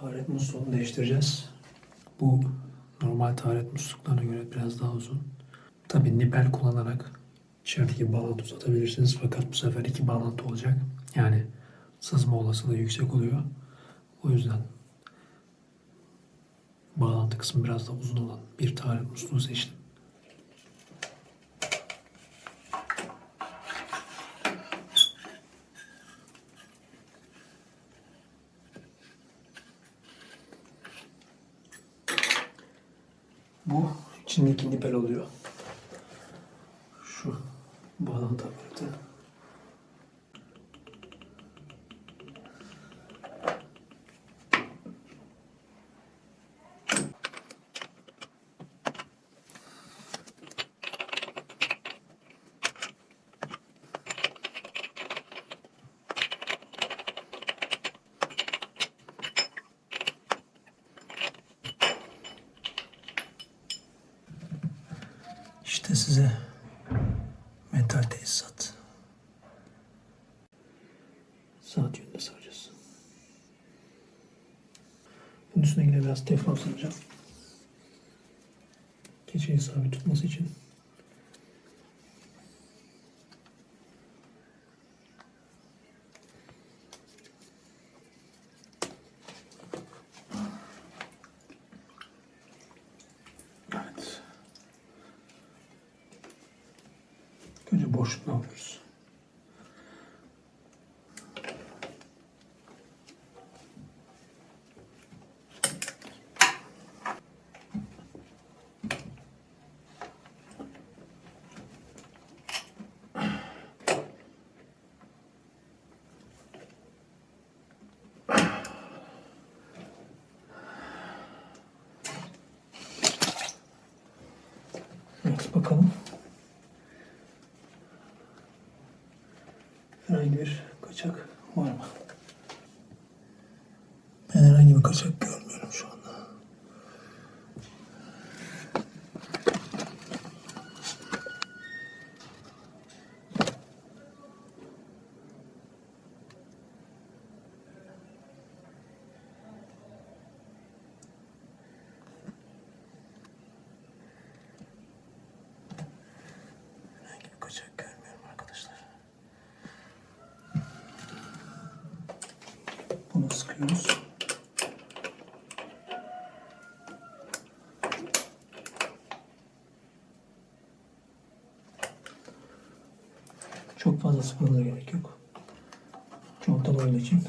Taharet musluğunu değiştireceğiz. Bu normal taharet musluklarına göre biraz daha uzun. Tabi nipel kullanarak içerideki bağlantı uzatabilirsiniz. Fakat bu sefer iki bağlantı olacak. Yani sızma olasılığı yüksek oluyor. O yüzden bağlantı kısmı biraz daha uzun olan bir taharet musluğu seçtim. Bu içindeki nipel oluyor. Şu bağlantı aparatı. İşte size mental tesisat. Saat yönünde saracağız. Bunun üstüne yine biraz teflon saracağım. Keçeyi sabit tutması için. Evet. Alıyoruz. Evet bakalım. Herhangi bir kaçak var mı? Ben herhangi bir kaçak görmüyorum Bunu sıkıyoruz. Çok fazla sıkmanıza gerek yok. Çok da olduğu için